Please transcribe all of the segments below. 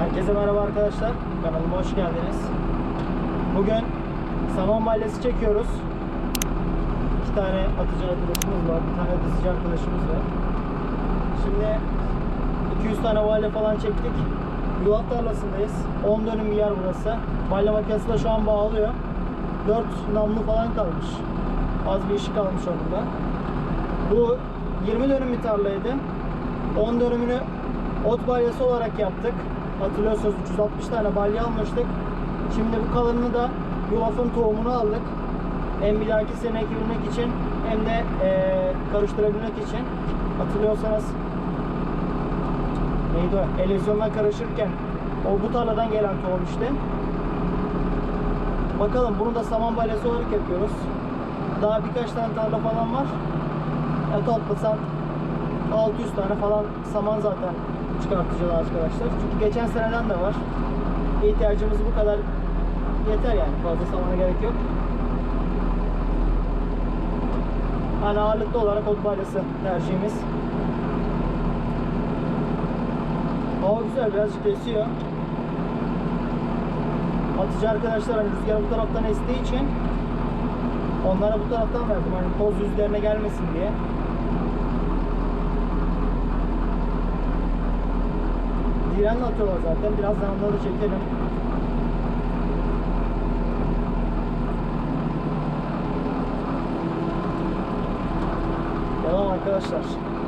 Herkese merhaba arkadaşlar. Kanalıma hoş geldiniz. Bugün saman balyası çekiyoruz. İki tane atıcı arkadaşımız var. Bir tane dizıcı arkadaşımız var. Şimdi 200 tane balya falan çektik. Yulaf tarlasındayız. 10 dönüm bir yer burası. Balya makinesi de şu an bağlıyor. 4 namlu falan kalmış. Az bir işi kalmış onun da. Bu 20 dönüm bir tarlaydı. 10 dönümünü ot balyası olarak yaptık. Hatırlıyorsunuz 360 tane balya almıştık. Şimdi bu kalanını da yulafın tohumunu aldık. Hem bir dahaki sene ekebilmek için hem de eee, karıştırabilmek için. Hatırlıyorsanız neydi o? Elezyonla karışırken o bu tarladan gelen tohum işte. Bakalım bunu da saman balyası olarak yapıyoruz. Daha birkaç tane tarla falan var. Ya toplasan 600 tane falan saman zaten çıkartacağız arkadaşlar. Çünkü geçen seneden de var. İhtiyacımız bu kadar yeter yani. Fazla samana gerek yok. Hani ağırlıklı olarak ot balyası tercihimiz. Hava güzel birazcık esiyor. Atıcı arkadaşlar hani rüzgar bu taraftan estiği için onlara bu taraftan verdim. Hani toz yüzlerine gelmesin diye. Direnle atıyorlar zaten. Birazdan onları çekelim. Devam arkadaşlar.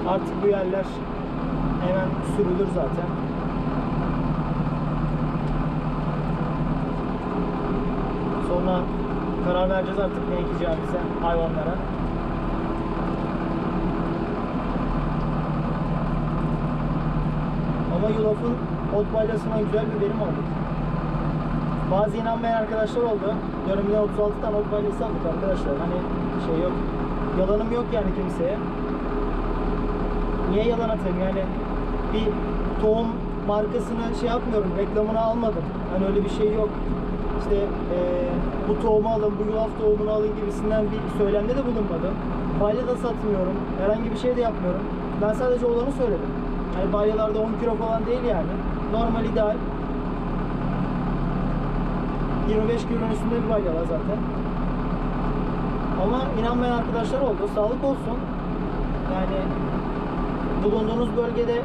Artık bu yerler hemen sürülür zaten. Sonra karar vereceğiz artık ne ekeceğimize hayvanlara. Ama yulafın ot balyasına güzel bir verim aldık. Bazı inanmayan arkadaşlar oldu. Döneminde 36 tane ot balyası aldık arkadaşlar. Hani şey yok. Yalanım yok yani kimseye. Niye yalan atayım yani? Bir tohum markasını şey yapmıyorum, reklamını almadım. Hani öyle bir şey yok. İşte eee, bu tohumu alın, bu yulaf tohumunu alın gibisinden bir söylemde de bulunmadım. Balya da satmıyorum, herhangi bir şey de yapmıyorum. Ben sadece olanı söyledim. Hani balyalarda 10 kilo falan değil yani. Normal ideal. 25 kilonun üstünde bir balyalar zaten. Ama inanmayan arkadaşlar oldu. Sağlık olsun. Yani bulunduğunuz bölgede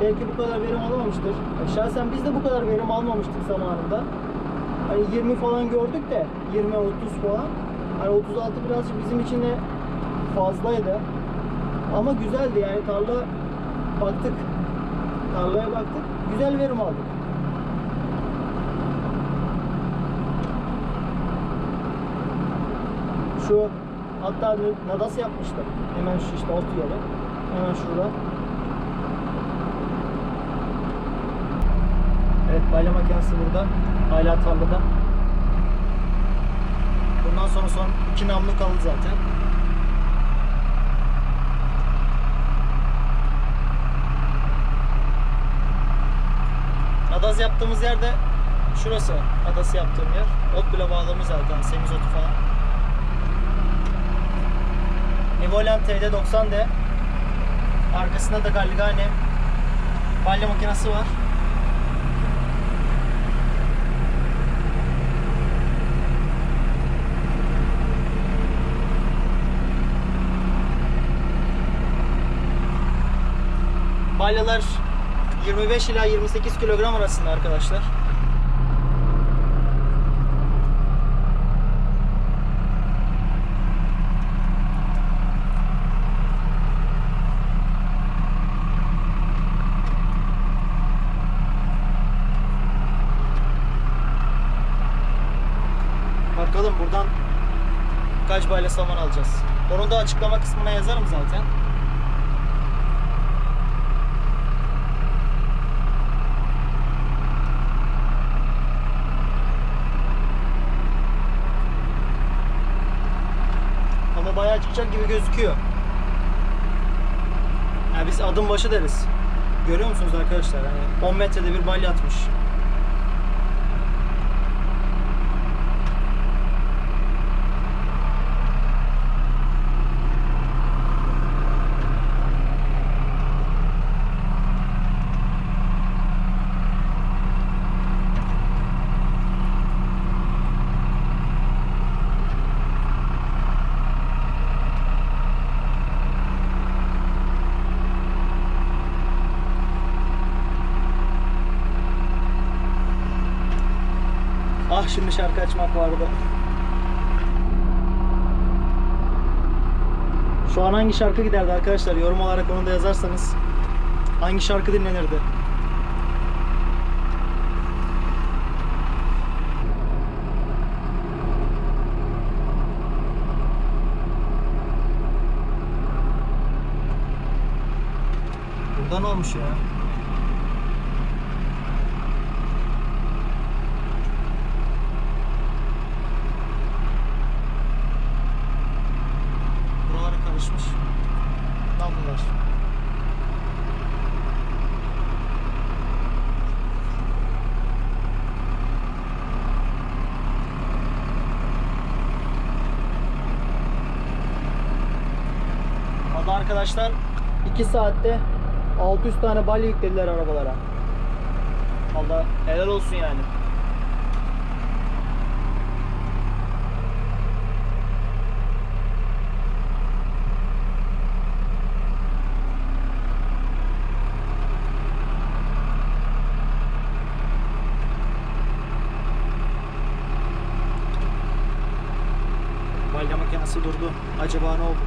belki bu kadar verim alamamıştır. E, Şahsen biz de bu kadar verim almamıştık zamanında. Hani 20 falan gördük de 20 30 falan. Hani 36 birazcık bizim için de fazlaydı. Ama güzeldi yani tarla baktık. Tarlaya baktık. Güzel verim aldık. Şu hatta nadas yapmıştım. Hemen şu işte ot yeri. Hemen şurada. Evet balya makinesi burada. Hala tarlada. Bundan sonra son iki namlu kaldı zaten. Adaz yaptığımız yerde şurası adası yaptığım yer. Ot bile bağlamış zaten semiz otu falan. Nivolan TD90D Arkasında da Galligani balya makinesi var. Balyalar 25 ila 28 kilogram arasında arkadaşlar. Bakalım buradan kaç balya saman alacağız. Onu da açıklama kısmına yazarım zaten. Ama bayağı çıkacak gibi gözüküyor. Yani biz adım başı deriz. Görüyor musunuz arkadaşlar? Yani 10 metrede bir balya atmış. Şimdi şarkı açmak vardı. Şu an hangi şarkı giderdi arkadaşlar? Yorum olarak onu da yazarsanız hangi şarkı dinlenirdi? Burada olmuş ya? Buraları karışmış. Lambalar. Hadi arkadaşlar 2 saatte 600 tane balya yüklediler arabalara. Allah helal olsun yani. Makinesi durdu. Acaba ne oldu?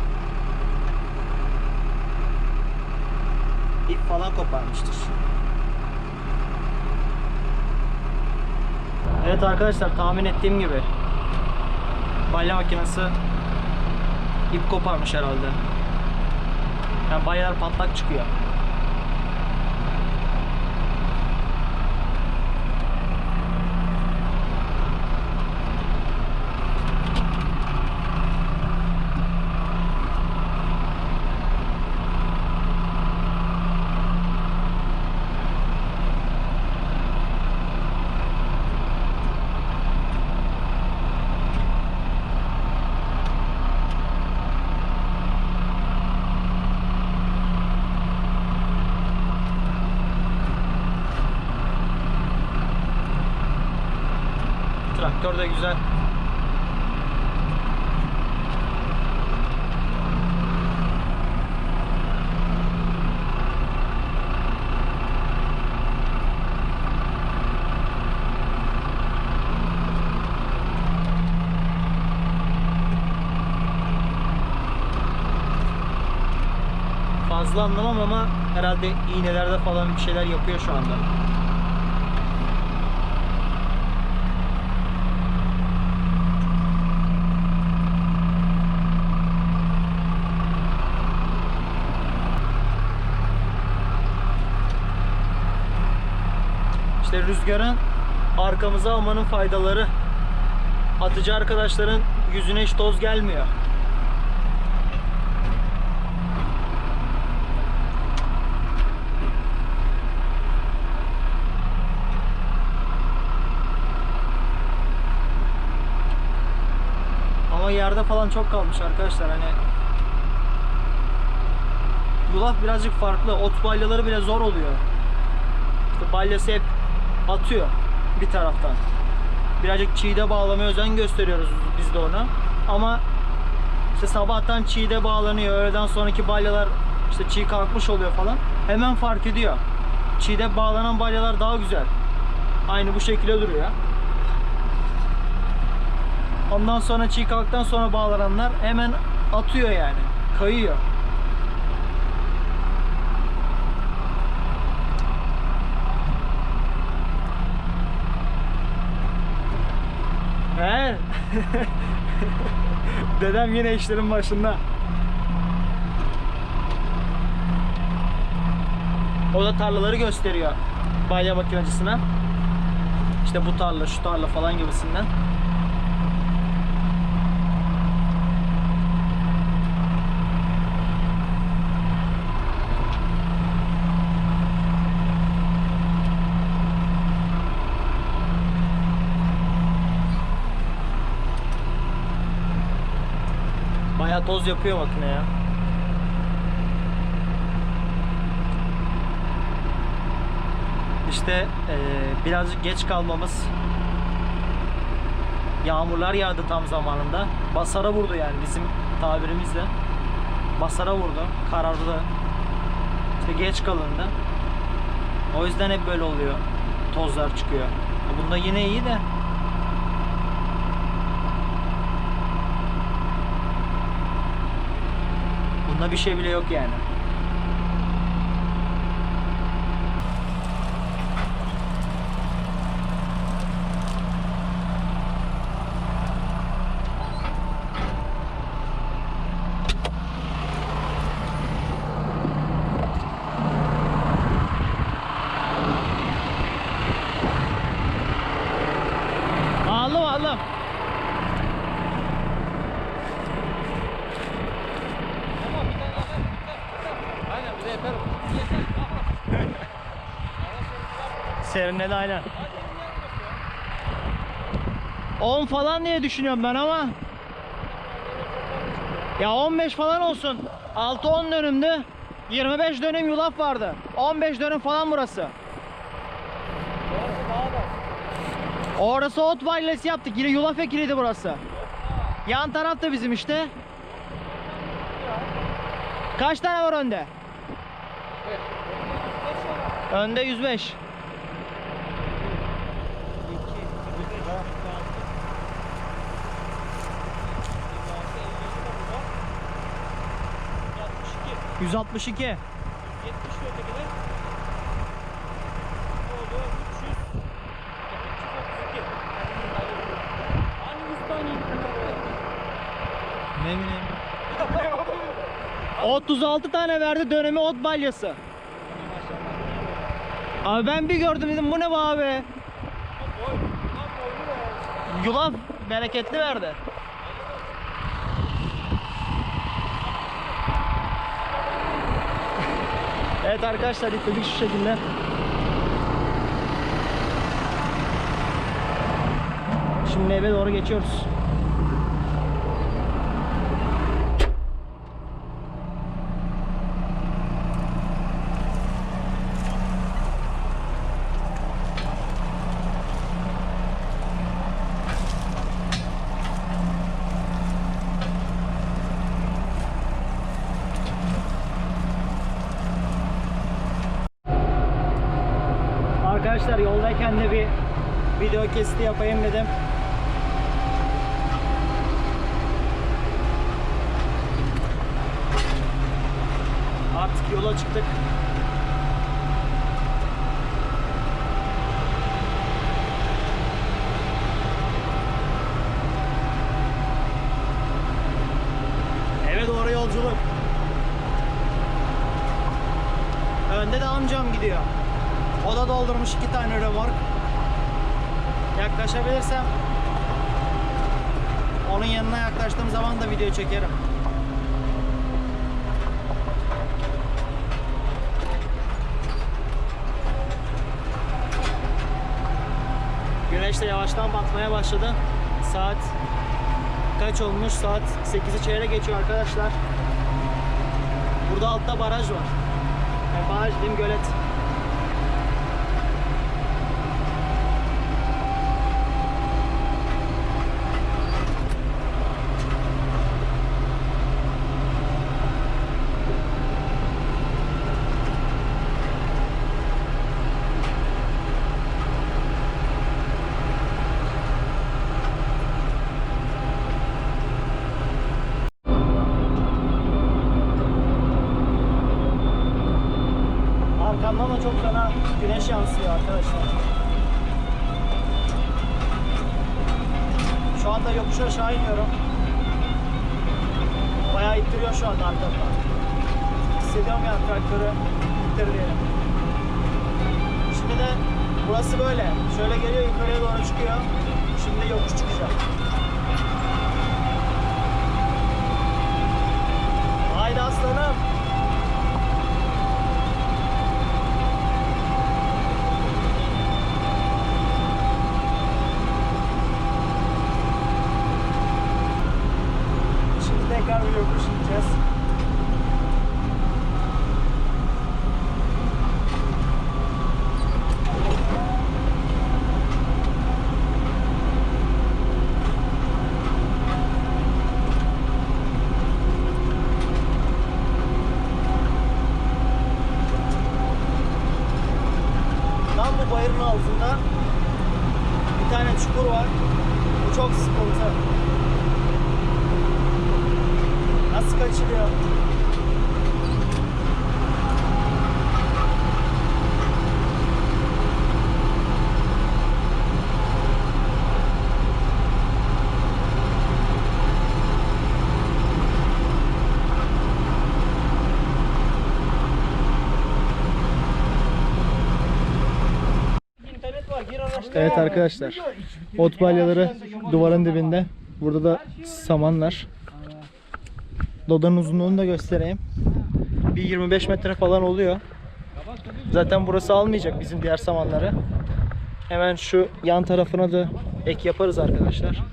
İp falan koparmıştır. Evet arkadaşlar tahmin ettiğim gibi balya makinesi ip koparmış herhalde. Yani balyalar patlak çıkıyor. Traktör de güzel. Fazla anlamam ama herhalde iğnelerde falan bir şeyler yapıyor şu anda. İşte rüzgarın arkamıza almanın faydaları. Atıcı arkadaşların yüzüne hiç toz gelmiyor. Ama yerde falan çok kalmış arkadaşlar hani Yulaf birazcık farklı. Ot balyaları bile zor oluyor. İşte balyası hep atıyor bir taraftan. Birazcık çiğde bağlamaya özen gösteriyoruz biz de ona. Ama işte sabahtan çiğde bağlanıyor. Öğleden sonraki balyalar işte çiğ kalkmış oluyor falan. Hemen fark ediyor. Çiğde bağlanan balyalar daha güzel. Aynı bu şekilde duruyor. Ondan sonra çiğ kalktıktan sonra bağlananlar hemen atıyor yani. Kayıyor. Dedem yine işlerin başında. O da tarlaları gösteriyor balya makinacısına. İşte bu tarla, şu tarla falan gibisinden. Toz yapıyor makine ya. İşte eee, birazcık geç kalmamız. Yağmurlar yağdı tam zamanında. Basara vurdu yani bizim tabirimizle. Basara vurdu. Karardı. İşte geç kalındı. O yüzden hep böyle oluyor. Tozlar çıkıyor. Bunda yine iyi de Bunda bir şey bile yok yani. Aldım aldım. Aynen bize yeter. Serinledi aynen. 10 falan diye düşünüyorum ben ama. Ya 15 falan olsun. 6-10 dönümdü. 25 dönüm yulaf vardı. 15 dönüm falan burası. Orası ot balyası yaptık. Yine yulaf ekiliydi burası. Yan taraf da bizim işte. Kaç tane var önde? Önde 105. 162. 70 ötekiler. Oldu 300. 332. Hani 100 tane Ne bileyim. 36 tane verdi dönemi ot balyası. Abi ben bir gördüm dedim bu ne bu abi? Yulaf bereketli verdi. Evet arkadaşlar yükledik şu şekilde. Şimdi eve doğru geçiyoruz. Arkadaşlar yoldayken de bir video kesiti yapayım dedim. Artık yola çıktık. Eve doğru yolculuk. Önde de amcam gidiyor. O da doldurmuş iki tane römork. Yaklaşabilirsem onun yanına yaklaştığım zaman da video çekerim. Güneş de yavaştan batmaya başladı. Saat kaç olmuş? Saat 8'i çeyrek geçiyor arkadaşlar. Burada altta baraj var. Baraj diyeyim gölet. Arkamdan da çok fena güneş yansıyor arkadaşlar. Şu anda yokuş aşağı iniyorum. Bayağı ittiriyor şu anda arkamdan. Hissediyorum yani traktörü ittir. Şimdi de burası böyle. Şöyle geliyor yukarıya doğru çıkıyor. Şimdi yokuş çıkacak. Haydi aslanım. Şimdi tekrar bir yokuş ineceğiz. Tam bu bayırın altında bir tane çukur var. Bu çok sıkıntı. Nasıl kaçırıyor? Evet arkadaşlar. Ot balyaları duvarın dibinde. Burada da samanlar. Dodanın uzunluğunu da göstereyim. Bir 25 metre falan oluyor. Zaten burası almayacak bizim diğer samanları. Hemen şu yan tarafına da ek yaparız arkadaşlar.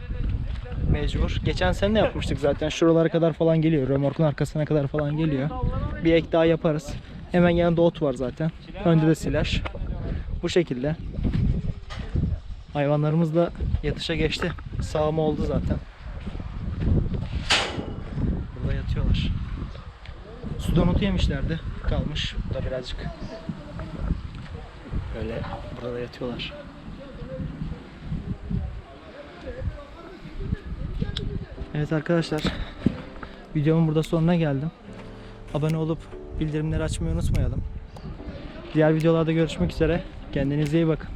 Mecbur. Geçen sene yapmıştık zaten. Şuralara kadar falan geliyor. Römorkun arkasına kadar falan geliyor. Bir ek daha yaparız. Hemen yanında ot var zaten. Önde de silaj. Bu şekilde. Hayvanlarımız da yatışa geçti. Sağma oldu zaten. Burada yatıyorlar. Sudan otu yemişlerdi. Kalmış. Bu da birazcık. Böyle burada yatıyorlar. Evet arkadaşlar. Videomun burada sonuna geldim. Abone olup bildirimleri açmayı unutmayalım. Diğer videolarda görüşmek üzere. Kendinize iyi bakın.